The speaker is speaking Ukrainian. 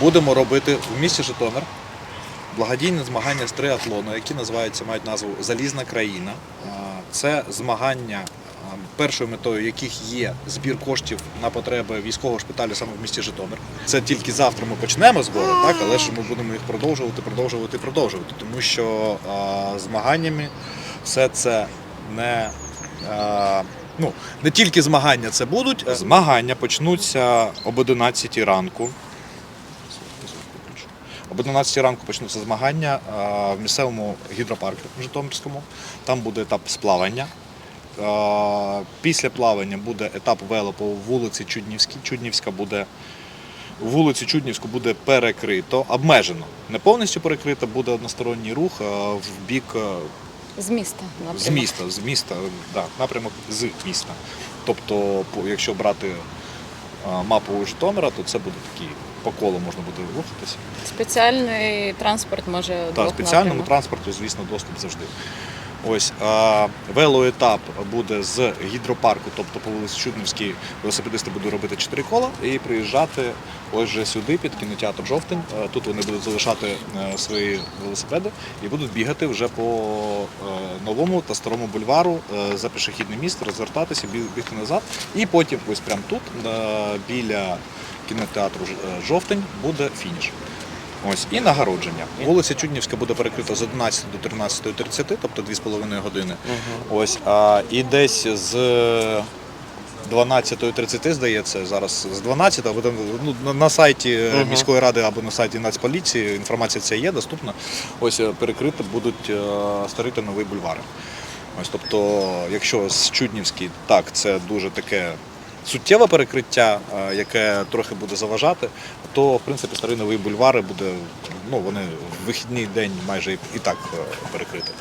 Будемо робити в місті Житомир благодійне змагання з триатлону, які називаються, мають назву Залізна країна. Це змагання, першою метою яких є збір коштів на потреби військового шпиталю саме в місті Житомир. Це тільки завтра ми почнемо збори, так але ж ми будемо їх продовжувати, продовжувати, продовжувати, тому що а, змаганнями все це не. а, Ну, не тільки змагання це будуть. Змагання почнуться об 11 ранку. Об 11 ранку почнуться змагання в місцевому гідропарку Житомирському. Там буде етап сплавання. Після плавання буде етап вело по вулиці Чуднівській. Чуднівська буде вулиці Чуднівську буде перекрито, обмежено. Не повністю перекрито, буде односторонній рух в бік З міста. з напрямок. міста, з міста, да, напрямок з міста. Тобто, якщо брати мапу Житомира, то це буде такий по колу можна буде рухатися. Спеціальний транспорт може Та двох спеціальному транспорту, звісно, доступ завжди. Ось а, велоетап буде з гідропарку, тобто по вулиці Чуднівській велосипедисти будуть робити 4 кола і приїжджати ось же сюди, під кінотеатр Жовтень. Тут вони будуть залишати е, свої велосипеди і будуть бігати вже по е, новому та старому бульвару е, за пішохідний міст, розвертатися, бі- бігти назад. І потім ось прямо тут, біля кінотеатру е, Жовтень, буде фініш. Ось і нагородження. Вулиця Чуднівська буде перекрита з 11 до 13.30, тобто 2,5 години. Ось а, і десь з 12.30, здається, зараз з 12 або ну, на- сайті міської ради або на сайті Нацполіції інформація ця є доступна. Ось е, перекрити будуть е, старити нові бульвари. Ось, тобто, якщо з Чуднівський, так, це дуже таке суттєве перекриття, е, яке трохи буде заважати, то в принципі старий новий бульвари буде, ну вони в вихідний день майже і і так е, перекрити.